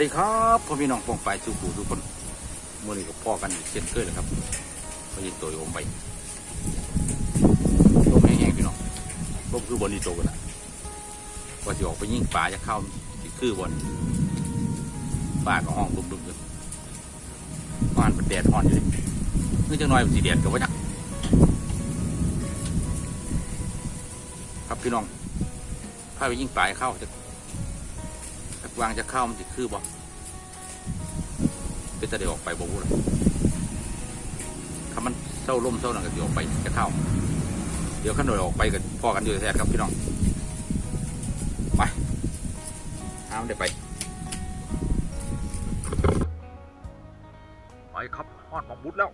ดีครับพ่อพี่น้องปองไปสู่ปู่ทุกคนมื่อนี้ก็พ่อกันอีกเช่นเคยเลยครับพอยินตัวโอมไปลมแห้งๆพี่น้องลมคือบนนี้โตกันนะว่าจะออกไปยิงป่าจะเข้าสิคือบนป่าก็ห้องดุมๆกันบ้านเป็นแดดอ่อนอยู่เลยนี่จังน้อยสีแดดกับว่าจักครับพี่น้องพาไปยิงป่าเข้าจะ วางจะเข้ามันจะคือบ่เป็นตะเดียวออกไปบ่วูเลยถ้ามันเศร้าล่มเศร้าหนังก็จะออกไปจะเข้า เดี๋ยวขั้นหน่อยออกไปกันพอกันอยู่แท้ครับพี่น้องไปห้ามได้ไปไปครับฮอดของบุตรแล้ว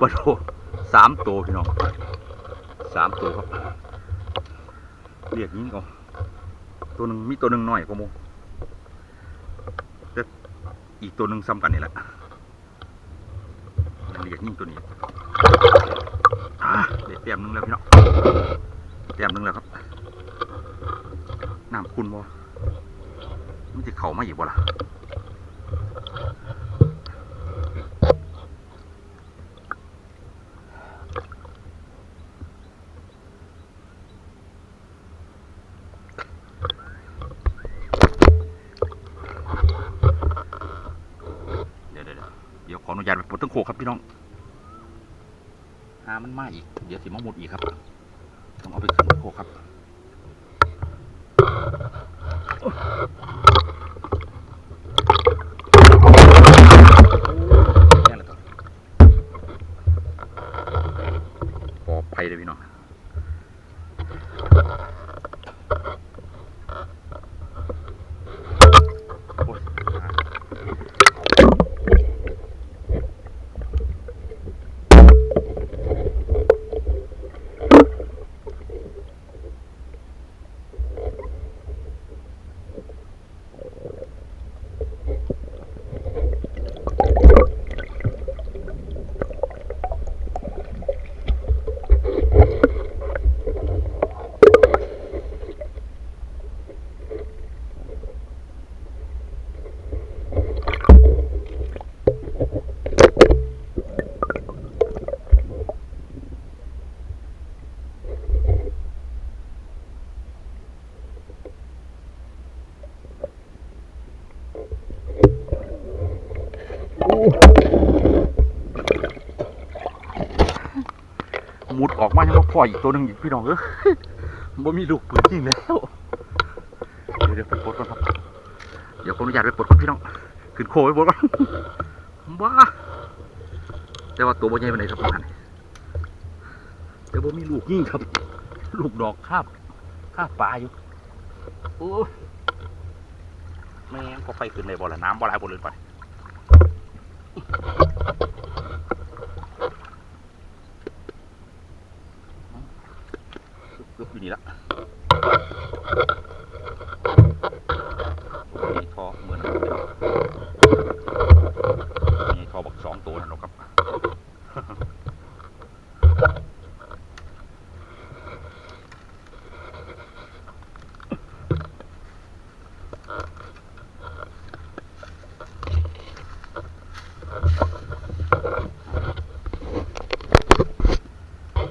ปะโถสามตัวพี่น้องสามตัวครับ เรียกยิงเอาตัวหนึ่งมีตัวหนึ่งน้อยกว่าโมแต่อีกตัวหนึ่งซ้ำกันนี่แหละเรียกยิงตัวนี้อ่าเด็ดเต็มหนึงแล้วพี่น้องเต็มหนึงแล้วครับน้ำคุณบ่มันจะเข่ามาอีกบ่ล่ะ เดี๋ยวเดี๋ยวเดี๋ยวเดี๋ยวขออนุญา ต้องโคครับพี่น้องหามันมาอีก เดี๋ยวสิมาหมดอีกครับ ต้องเอาไปขึ้นต้นโคครับแย่แล้วครับปลอดภัยเลยพี่น้อง โอ้ย มุด ออกมายังว่าพ่ออีกตัวหนึ่งอีกพี่น้องเออบ่มีลูกปืนจริงแล้วเดี๋ยวเดี๋ยวไปปลดก่อนครับเดี๋ยวขออนุญาตไปปลดก่อนพี่น้องขึ้นโคไว้ปลดก่อนบ้าแต่ว่าตัวบ่ใหญ่ปานใดครับประมาณนี้แต่บ่มีลูกยิ่งครับ ลูกดอกคาบคาบปลาอยู่โอ้ยแม่งก็ไฟขึ้นเลยบ่ละน้ำบ่หลายบ่เลยไปเกือบอยู่นี่ละมีทอเหมือนมีทอบักสองตัวนั่นหรอกครับ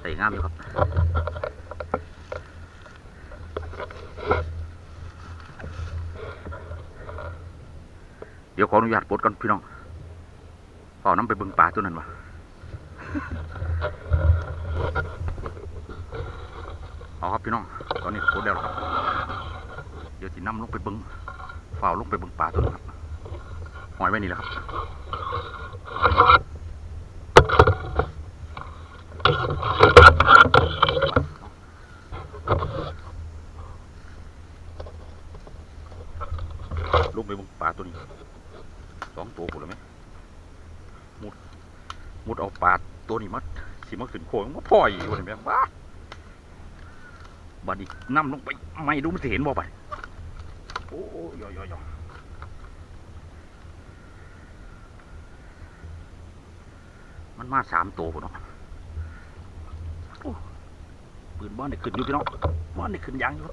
ใส่งามอยู่ครับ เดี๋ยวข ออนุญาตปลดก่อนพี่น้องเป่าน้ำไปเบิ่งปลาตัวนั้นวะเอาครับพี่น้อง ตอนนี้ปลดแล้วครับ เดี๋ยวสินำลงไปเบิ่งเฝ้าลงไปเบิ่งปลาตัวนั้นครับหอยไว้นี่แหละครับลงไปเบนปลาตัวนี้สองตัวกูเลยไหมมุดมุดเอาปลาตัวนี้มา สิมาขึ้นโค้งมาพ่อยอยู่เลยแม่บ้าบาดอีกน้ำลงไปไม่ดูมันจะเห็นบ่ไปโอ้ยยอยยมันมาสามตัวพุ่นเนาะโอ้ปืนบ้านได้ขึ้นอยู่พี่น้องบ้านได้ขึ้นยางอยู่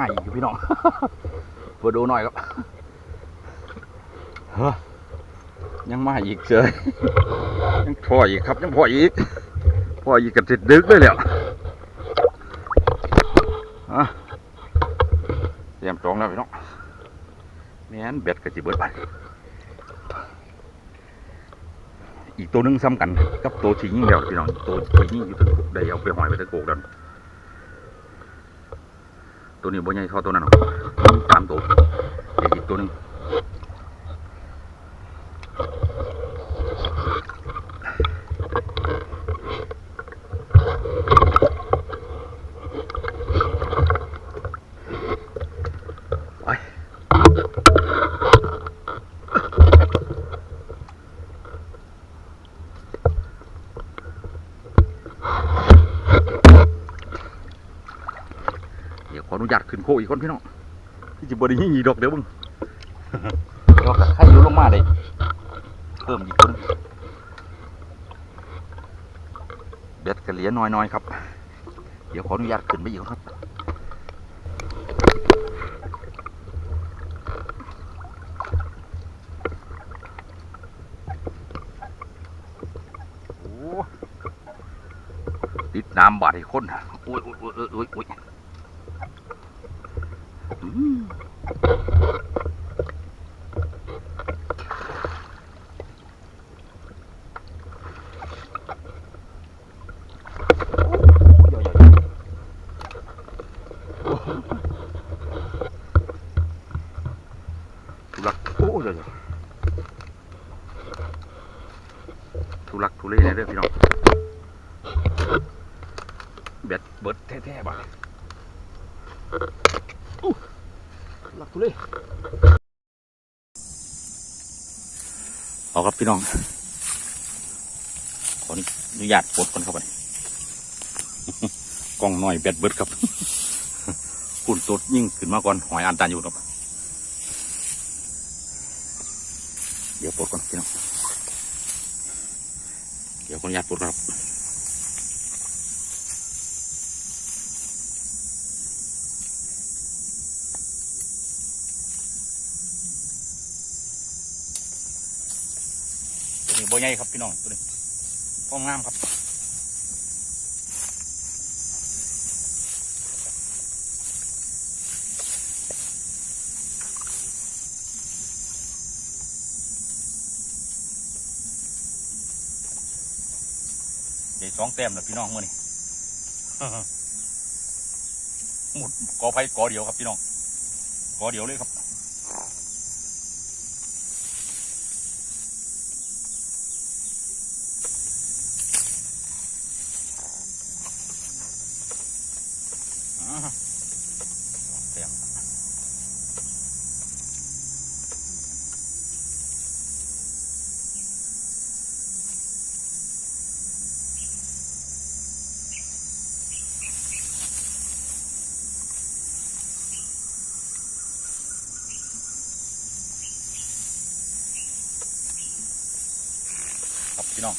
มาอีกอยู่พี่น้องมาดูหน่อยครับเฮ้ยยังมาอีกเจอยังพ่ออีกครับ ยังพ่ออีกพ่ออีกกันติดดึกเลยแหล้วอะเตรียมจองแล้วพี่น้องแม่นเบ็ดกระจิเบิดไปอีกตัวหนึงซ้ำกันกับตัวที่ยิงแล้วพี่น้องตัวที่ยิงอยู่ทั้งได้เอาไปหอยไปทั้งโกกแล้ว ตัวนี้บ่ใหญ่เท่าตัวนั้นหรอกสามตัวเดี๋ยวอีกตัวนึงไป เดี๋ยาตขึ้นโคอีกคนพี่น้องที่จะบ่ได้ยิงอีกดอกเดี๋ยวมึงเดี๋ยวกับไข่ยุลงมาเลยเพิ่มอีกตัวหนึงเบ็ดกระเหลียน้อยๆครับ เดี๋ยวขออนุญาตขึ้นไปอีกครับโอ้ติดน้ำบาดให้คนโอ้ยโอ้ยโอ้ยโอ้ย โอ้ยอืมทุลักโอ้ยเดี๋ยวๆทุลักทุเลเนี่ยเด้อพี่น้องเบ็ดเบิดแท้ๆบ่าอู้ ทุลักทุเลเอาครับพี่น้อง ขออนุญาตปลดก่อนครับไปกล้องหน่อยแบตเบิดครับฝุ่นตดยิ่งขึ้นมาก่อนหอยอันตันอยู่ครับ เดี๋ยวปลดก่อนพี่น้อง เดี๋ยวขออนุญาตปลดครับ ตัวนี้โบใหญ่ครับพี่น้องตัวนี้พ้องงามครับเดี๋ยวสองแต้มแล้วพี่น้องมื่อนี้หมดกอไผ่กอเดียวครับพี่น้องกอเดียวเลยครับ อ่า สองแต้มครับพี่น้อง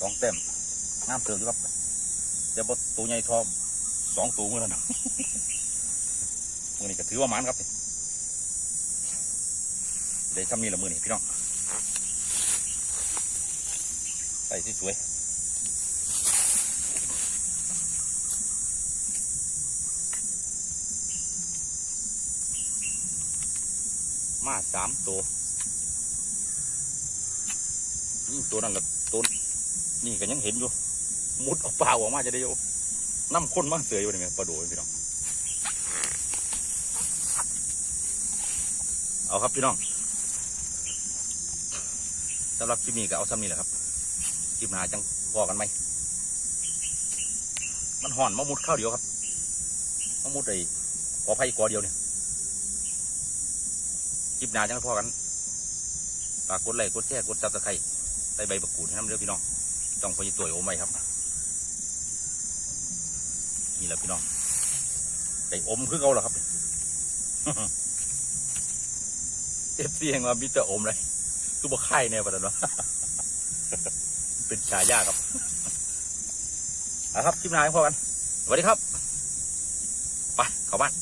สองเต็มงามเติมอยู่ครับเดี๋ยวบดตัวใหญ่ทอม สองตัวมือแล้วนะมือนี้ก็ถือว่ามันครับนี่ได้ทำนี่ละมือนี่พี่น้องใส่สวยมาสามตัวนี่ตัวนั้นละตัวนี่ก็ยังเห็นอยู่ มุดออกเปล่าออกมาจะได้อยู่ น้ำข้นมากเสืออยู่นี่ไงปลาโดยพี่น้อง เอาครับพี่น้องสำหรับคลิปนี้ก็เอาซ้ำนี่แหละครับคลิปหนาจังพอกันไหม มันห่อนมะมุดข้าวเดียวครับมะมุดไอ้กอไผ่กอเดียวเนี่ยคลิปหนาจังพอกันฝากกดไลค์กดแชร์กดซับสไครต์ใส่ใบประกูดให้น้ำเด้อพี่น้อง ต้องพอยีตัวโอมไว้ครับ นี่แหละพี่น้องไก่อมคือเขาเหรอครับเอฟซีแห่งว่ามิเตอร์อมเลยคือบ่ไข่แน่ปะเด็นวะเป็นฉายาครับเอาครับคลิปหน้าให้พอกันสวัสดีครับ ไปเข้าบ้าน